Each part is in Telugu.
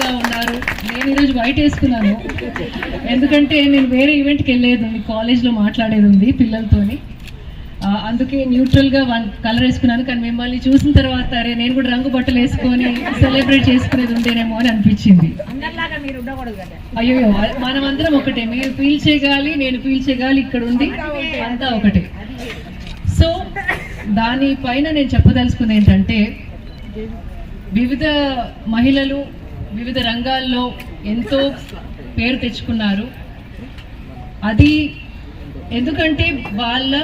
గా ఉన్నారు. నేను ఈరోజు వైట్ వేసుకున్నాను. ఎందుకంటే నేను వేరే ఈవెంట్కి వెళ్ళేది ఉంది కాలేజ్లో మాట్లాడేది ఉంది పిల్లలతోని. అందుకే న్యూట్రల్గా వన్ కలర్ వేసుకున్నాను. కానీ మిమ్మల్ని చూసిన తర్వాత అరే నేను కూడా రంగు బట్టలు వేసుకొని సెలబ్రేట్ చేసుకునేది ఉండేనేమో అని అనిపించింది. అయ్యో మనమందరం ఒకటే. మీరు పీల్చే గాలి నేను పీల్చే గాలి ఇక్కడ ఉండి అంతా ఒకటే. సో దానిపైన నేను చెప్పదలుచుకుంది ఏంటంటే వివిధ మహిళలు వివిధ రంగాల్లో ఎంతో పేరు తెచ్చుకున్నారు. అది ఎందుకంటే వాళ్ళ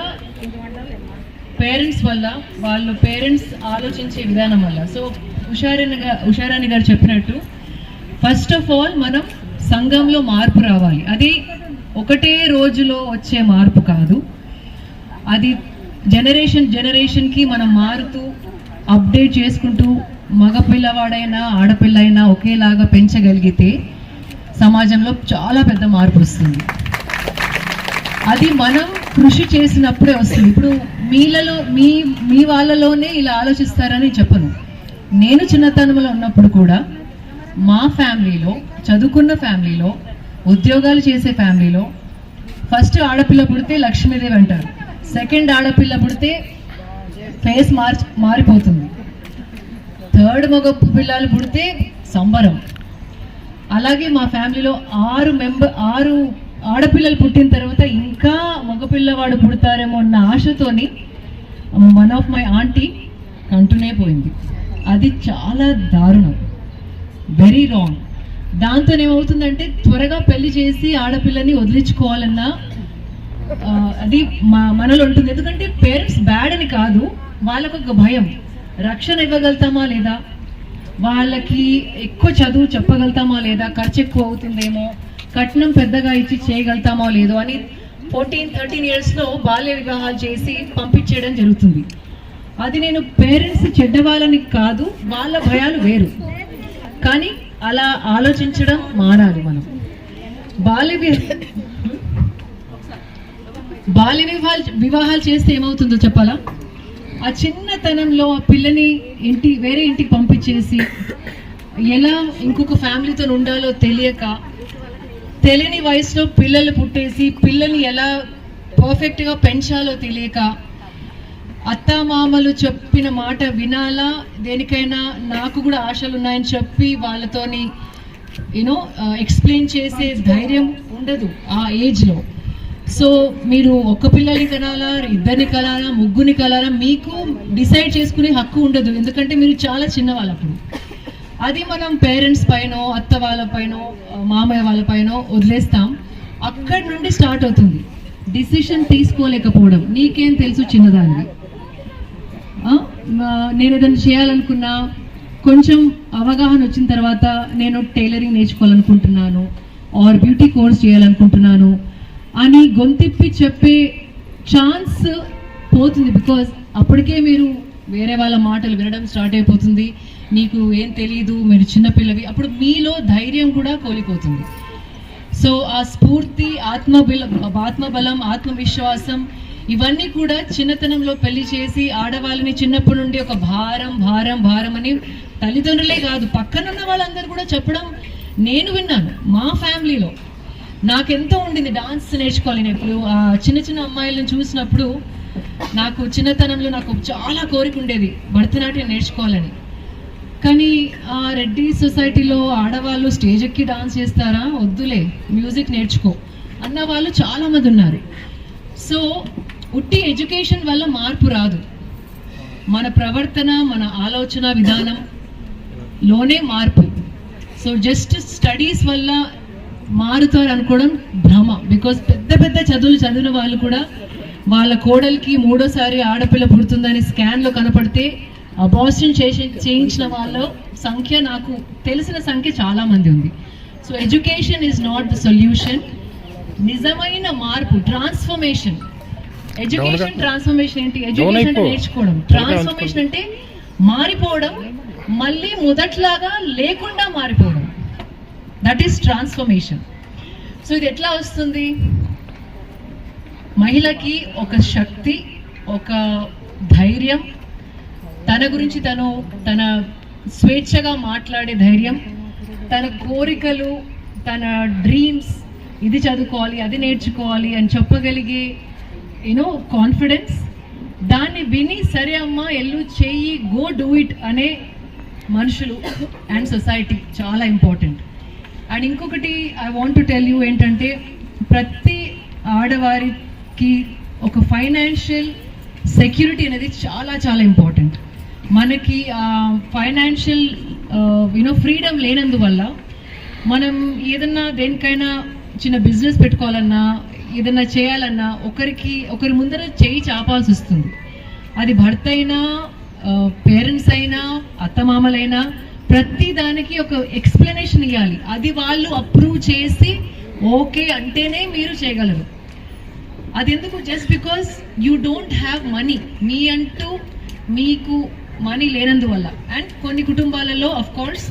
పేరెంట్స్ వల్ల వాళ్ళు పేరెంట్స్ ఆలోచించే విధానం వల్ల. సో ఉషారాణి గారు ఉషారాణి గారు చెప్పినట్టు ఫస్ట్ ఆఫ్ ఆల్ మనం సంఘంలో మార్పు రావాలి. అది ఒకటే రోజులో వచ్చే మార్పు కాదు. అది జనరేషన్ జనరేషన్కి మనం మారుతూ అప్డేట్ చేసుకుంటూ మగ పిల్లవాడైనా ఆడపిల్ల అయినా ఒకేలాగా పెంచగలిగితే సమాజంలో చాలా పెద్ద మార్పు వస్తుంది అది మనం కృషి చేసినప్పుడే వస్తుంది. ఇప్పుడు మీలలో మీ మీ వాళ్ళలోనే ఇలా ఆలోచిస్తారని చెప్పను. నేను చిన్నతనంలో ఉన్నప్పుడు కూడా మా ఫ్యామిలీలో చదువుకున్న ఫ్యామిలీలో ఉద్యోగాలు చేసే ఫ్యామిలీలో ఫస్ట్ ఆడపిల్ల పుడితే లక్ష్మీదేవి అంటారు. సెకండ్ ఆడపిల్ల పుడితే ఫేస్ మార్చి మారిపోతుంది. థర్డ్ మగ పిల్లలు పుడితే సంబరం. అలాగే మా ఫ్యామిలీలో ఆరు మెంబర్ ఆరు ఆడపిల్లలు పుట్టిన తర్వాత ఇంకా మగపిల్లవాడు పుడతారేమో అన్న ఆశతోని వన్ ఆఫ్ మై ఆంటీ కంటూనే పోయింది. అది చాలా దారుణం. Very wrong. దాంతో ఏమవుతుందంటే త్వరగా పెళ్ళి చేసి ఆడపిల్లని వదిలించుకోవాలన్న అది మా మనలో ఉంటుంది. ఎందుకంటే పేరెంట్స్ బ్యాడ్ అని కాదు వాళ్ళకు ఒక భయం. రక్షణ ఇవ్వగలుగుతామా లేదా? వాళ్ళకి ఎక్కువ చదువు చెప్పగలుగుతామా లేదా? ఖర్చు ఎక్కువ అవుతుందేమో? కట్నం పెద్దగా ఇచ్చి చేయగలుగుతామో లేదో అని ఫోర్టీన్ థర్టీన్ ఇయర్స్లో బాల్య వివాహాలు చేసి పంపించేయడం జరుగుతుంది. అది నేను పేరెంట్స్ చెడ్డవాళ్ళని కాదు వాళ్ళ భయాలు వేరు. కానీ అలా ఆలోచించడం మానాలి మనం. బాల్య బాల్య వివాహాలు వివాహాలు చేస్తే ఏమవుతుందో చెప్పాలా? ఆ చిన్నతనంలో ఆ పిల్లని ఇంటి వేరే ఇంటికి పంపించేసి ఎలా ఇంకొక ఫ్యామిలీతో ఉండాలో తెలియక తెలియని వయసులో పిల్లలు పుట్టేసి పిల్లల్ని ఎలా పర్ఫెక్ట్గా పెంచాలో తెలియక అత్తామామలు చెప్పిన మాట వినాలా? దేనికైనా నాకు కూడా ఆశలు ఉన్నాయని చెప్పి వాళ్ళతోని యూనో ఎక్స్ప్లెయిన్ uh, చేసే ధైర్యం ఉండదు ఆ ఏజ్లో సో మీరు ఒక్క పిల్లల్ని కనాలా ఇద్దరిని కనాలా ముగ్గురిని కనాలా మీకు డిసైడ్ చేసుకునే హక్కు ఉండదు. ఎందుకంటే మీరు చాలా చిన్నవాళ్ళు అప్పుడు అది మనం పేరెంట్స్ పైన అత్త వాళ్ళపైన మామయ్య వాళ్ళపైన వదిలేస్తాం. అక్కడి నుండి స్టార్ట్ అవుతుంది. డిసిషన్ తీసుకోలేకపోవడం. నీకేం తెలుసు చిన్నదాన్ని నేను ఏదైనా చేయాలనుకున్నా కొంచెం అవగాహన వచ్చిన తర్వాత నేను టైలరింగ్ నేర్చుకోవాలనుకుంటున్నాను ఆర్ బ్యూటీ కోర్స్ చేయాలనుకుంటున్నాను అని గొంతిప్పి చెప్పే ఛాన్స్ పోతుంది బికాజ్ అప్పటికే మీరు వేరే వాళ్ళ మాటలు వినడం స్టార్ట్ అయిపోతుంది. నీకు ఏం తెలియదు మీరు చిన్నపిల్లవి అప్పుడు మీలో ధైర్యం కూడా కోల్పోతుంది. సో ఆ స్ఫూర్తి ఆత్మబల ఆత్మబలం ఆత్మవిశ్వాసం ఇవన్నీ కూడా చిన్నతనంలో పెళ్ళి చేసి ఆడవాళ్ళని చిన్నప్పటి నుండి ఒక భారం భారం భారం అని తల్లిదండ్రులే కాదు పక్కనున్న వాళ్ళందరూ కూడా చెప్పడం నేను విన్నాను మా ఫ్యామిలీలో. నాకెంతో ఉండింది డాన్స్ నేర్చుకోవాలి నేను. ఇప్పుడు ఆ చిన్న చిన్న అమ్మాయిలను చూసినప్పుడు నాకు చిన్నతనంలో నాకు చాలా కోరిక ఉండేది భరతనాట్యం నేర్చుకోవాలని. కానీ ఆ రెడ్డి సొసైటీలో ఆడవాళ్ళు స్టేజ్ ఎక్కి డాన్స్ చేస్తారా? వద్దులే మ్యూజిక్ నేర్చుకో అన్న వాళ్ళు చాలామంది ఉన్నారు. సో ఉట్టి ఎడ్యుకేషన్ వల్ల మార్పు రాదు. మన ప్రవర్తన మన ఆలోచన విధానం లోనే మార్పు. సో జస్ట్ స్టడీస్ వల్ల మారుతారు అనుకోవడం భ్రమ. బికాజ్ పెద్ద పెద్ద చదువులు చదివిన వాళ్ళు కూడా వాళ్ళ కోడలికి మూడోసారి ఆడపిల్ల పుడుతుందని స్కాన్లో కనపడితే అబార్షన్ చేసి చేయించిన వాళ్ళ సంఖ్య నాకు తెలిసిన సంఖ్య చాలా మంది ఉంది. So education is not the solution నిజమైన మార్పు ట్రాన్స్ఫర్మేషన్ ఎడ్యుకేషన్ ట్రాన్స్ఫర్మేషన్ ఏంటి? ఎడ్యుకేషన్ అంటే నేర్చుకోవడం. ట్రాన్స్ఫర్మేషన్ అంటే మారిపోవడం మళ్ళీ మొదట్లాగా లేకుండా మారిపోవడం. దట్ ఈస్ ట్రాన్స్ఫర్మేషన్ సో ఇది ఎట్లా వస్తుంది? మహిళకి ఒక శక్తి ఒక ధైర్యం తన గురించి తను తన స్వేచ్ఛగా మాట్లాడే ధైర్యం తన కోరికలు తన డ్రీమ్స్ ఇది చదువుకోవాలి అది నేర్చుకోవాలి అని చెప్పగలిగే యూనో కాన్ఫిడెన్స్ దాన్ని విని సరే అమ్మా ఎల్లు చెయ్యి గో డూ ఇట్ అనే మనుషులు అండ్ సొసైటీ చాలా ఇంపార్టెంట్ అండ్ ఇంకొకటి I want to tell you ఏంటంటే ప్రతి ఆడవారికి ఒక ఫైనాన్షియల్ సెక్యూరిటీ అనేది చాలా చాలా ఇంపార్టెంట్ మనకి ఫైనాన్షియల్ యూనో ఫ్రీడమ్ లేనందువల్ల మనం ఏదన్నా దేనికైనా చిన్న బిజినెస్ పెట్టుకోవాలన్నా ఏదన్నా చేయాలన్నా ఒకరికి ఒకరి ముందర చేయి చాపాల్సి వస్తుంది. అది భర్త అయినా పేరెంట్స్ అయినా అత్తమామలైనా ప్రతి దానికి ఒక ఎక్స్ప్లెనేషన్ ఇవ్వాలి అది వాళ్ళు అప్రూవ్ చేసి ఓకే అంటేనే మీరు చేయగలరు. అది ఎందుకు just because you don't have money మీ అంటూ మీకు మనీ లేనందువల్ల. అండ్ కొన్ని కుటుంబాలలో అఫ్ కోర్స్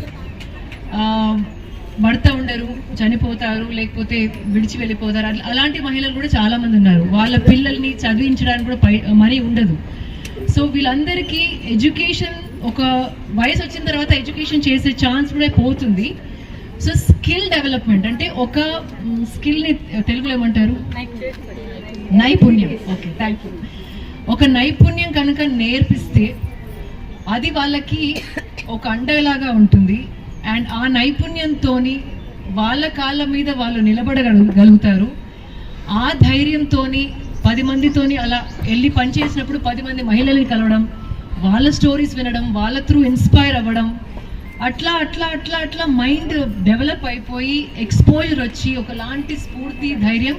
భర్త ఉండరు చనిపోతారు లేకపోతే విడిచి వెళ్ళిపోతారు. అలాంటి మహిళలు కూడా చాలా మంది ఉన్నారు. వాళ్ళ పిల్లల్ని చదివించడానికి కూడా పై మనీ ఉండదు. సో వీళ్ళందరికీ ఎడ్యుకేషన్ ఒక వయసు వచ్చిన తర్వాత ఎడ్యుకేషన్ చేసే ఛాన్స్ కూడా పోతుంది. సో స్కిల్ డెవలప్మెంట్ అంటే ఒక స్కిల్ని తెలుగులో ఏమంటారు? నైపుణ్యం. ఓకే థ్యాంక్ యూ ఒక నైపుణ్యం కనుక నేర్పిస్తే అది వాళ్ళకి ఒక అండలాగా ఉంటుంది. అండ్ ఆ నైపుణ్యంతోని వాళ్ళ కాళ్ళ మీద వాళ్ళు నిలబడగలుగుతారు. ఆ ధైర్యంతోని పది మందితోని అలా వెళ్ళి పనిచేసినప్పుడు పది మంది మహిళల్ని కలవడం వాళ్ళ స్టోరీస్ వినడం వాళ్ళ త్రూ ఇన్స్పైర్ అవ్వడం అట్లా అట్లా అట్లా అట్లా మైండ్ డెవలప్ అయిపోయి ఎక్స్పోజర్ వచ్చి ఒకలాంటి స్ఫూర్తి ధైర్యం